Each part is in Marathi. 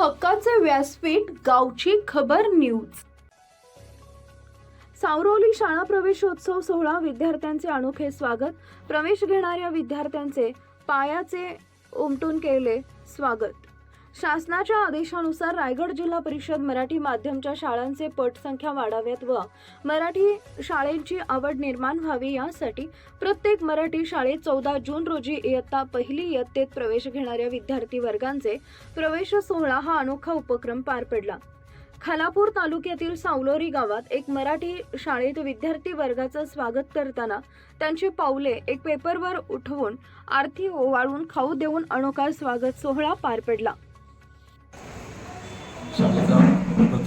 हक्काचे व्यासपीठ गावची खबर न्यूज. सावरोली शाळा प्रवेशोत्सव सोहळा विद्यार्थ्यांचे अनोखे स्वागत. प्रवेश घेणाऱ्या विद्यार्थ्यांचे पायाचे उमटून केले स्वागत. शासनाच्या आदेशानुसार रायगड जिल्हा परिषद मराठी माध्यमच्या शाळांचे पटसंख्या वाढाव्यात व मराठी शाळेची आवड निर्माण व्हावी यासाठी प्रत्येक मराठी शाळेत चौदा जून रोजी इयत्ता पहिली इयत्तेत प्रवेश घेणाऱ्या विद्यार्थी वर्गांचे प्रवेश सोहळा हा अनोखा उपक्रम पार पडला. खालापूर तालुक्यातील सावलोरी गावात एक मराठी शाळेत विद्यार्थी वर्गाचं स्वागत करताना त्यांची पावले एक पेपरवर उठवून आरती ओवाळून खाऊ देऊन अनोखा स्वागत सोहळा पार पडला.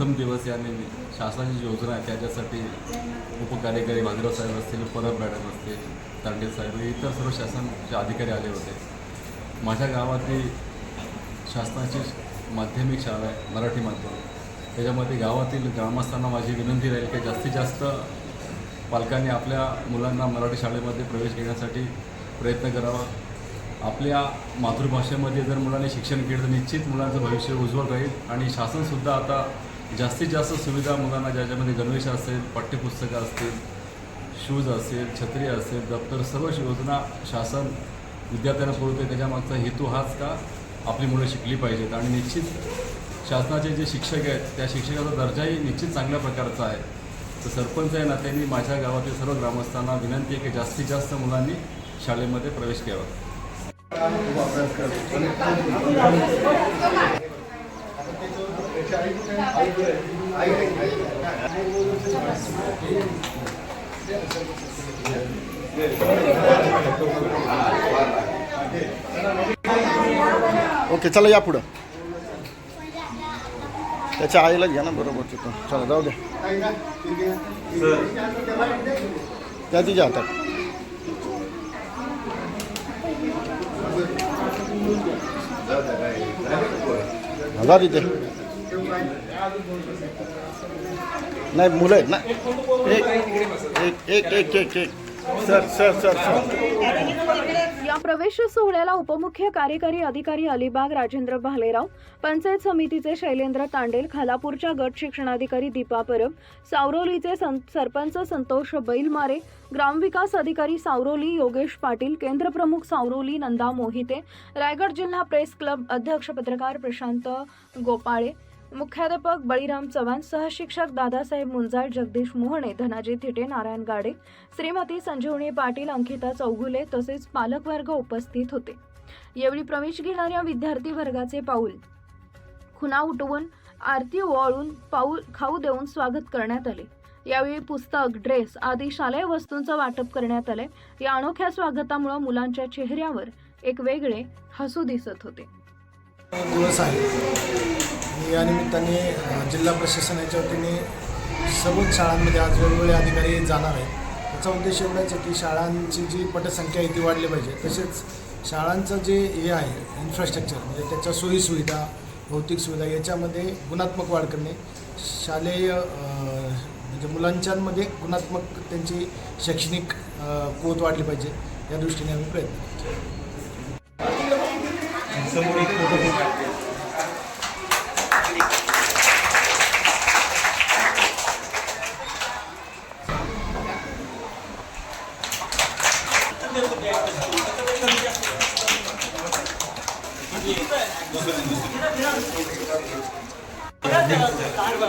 प्रथम दिवस या निमित्त शासनाची जी योजना आहे त्याच्यासाठी उपकार्यकारी भागीरथ साहेब असतील परब मॅडम असतील तांडे साहेब इतर सर्व शासनाचे अधिकारी आले होते. माझ्या गावातली शासनाची माध्यमिक शाळा आहे मराठी माध्यम त्याच्यामध्ये गावातील ग्रामस्थांना माझी विनंती राहील की जास्तीत जास्त पालकांनी आपल्या मुलांना मराठी शाळेमध्ये प्रवेश घेण्यासाठी प्रयत्न करावा. आपल्या मातृभाषेमध्ये जर मुलांनी शिक्षण केलं तर निश्चित मुलांचं भविष्य उज्ज्वल राहील आणि शासनसुद्धा आता जास्तीत जास्त सुविधा मुलांना ज्याच्यामध्ये गणवेश असेल पाठ्यपुस्तकं असतील शूज असेल छत्री असेल दप्तर सर्व योजना शासन विद्यार्थ्यांना पुरवते. त्याच्यामागचा हेतू हाच का? आपली मुलं शिकली पाहिजेत. आणि निश्चित शासनाचे जे शिक्षक आहेत त्या शिक्षकाचा दर्जाही निश्चित चांगल्या प्रकारचा आहे. तर सरपंच या त्यांनी माझ्या गावातील सर्व ग्रामस्थांना विनंती आहे की जास्तीत जास्त मुलांनी शाळेमध्ये प्रवेश घ्यावा. ओके चला या पुढं. त्याच्या आईला घ्या ना बरोबर तिथं. चला जाऊ द्या. त्या तिच्या हातात. हजार तिथे. नाही मुलं आहेत ना. एक एक एक एक एक एक. Sir sir sir sir. या प्रवेश सोहळ्याला उपमुख्य कार्यकारी अधिकारी अलिबाग राजेंद्र भालेराव पंचायत समितीचे शैलेंद्र तांडेल खालापूरच्या गट शिक्षणाधिकारी दीपा परब सावरोलीचे सं- सरपंच संतोष बैलमारे ग्रामविकास अधिकारी सावरोली योगेश पाटील केंद्रप्रमुख सावरोली नंदा मोहिते रायगड जिल्हा प्रेस क्लब अध्यक्ष पत्रकार प्रशांत गोपाळे मुख्याध्यापक बळीराम चव्हाण सहशिक्षक दादासाहेब मुंजाळ जगदीश मोहणे धनाजी थिटे नारायण गाडे श्रीमती संजीवनी पाटील अंकिता चौगुले तसेच पालकवर्ग उपस्थित होते. यावेळी प्रवेश घेणाऱ्या विद्यार्थी वर्गाचे पाऊल. खुना उठवून आरती ओवाळून पाऊल खाऊ देऊन स्वागत करण्यात आले. यावेळी पुस्तक ड्रेस आदी शालेय वस्तूंचं वाटप करण्यात आले. या अनोख्या स्वागतामुळे मुलांच्या चेहऱ्यावर एक वेगळे हसू दिसत होते. आणि या निमित्ताने जिल्हा प्रशासनाच्या वतीने सर्वच शाळांमध्ये आज वेगवेगळे अधिकारी जाणार आहेत. त्याचा उद्देश एवढाच आहे की शाळांची जी पटसंख्या आहे ती वाढली पाहिजे. तसेच शाळांचं जे हे आहे इन्फ्रास्ट्रक्चर म्हणजे त्याच्या सोयीसुविधा भौतिक सुविधा याच्यामध्ये गुणात्मक वाढ करणे. शालेय म्हणजे मुलांच्यामध्ये गुणात्मक त्यांची शैक्षणिक कोत वाढली पाहिजे. या दृष्टीने आम्ही प्रयत्न करतो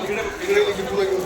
इकडे इकडे घेऊन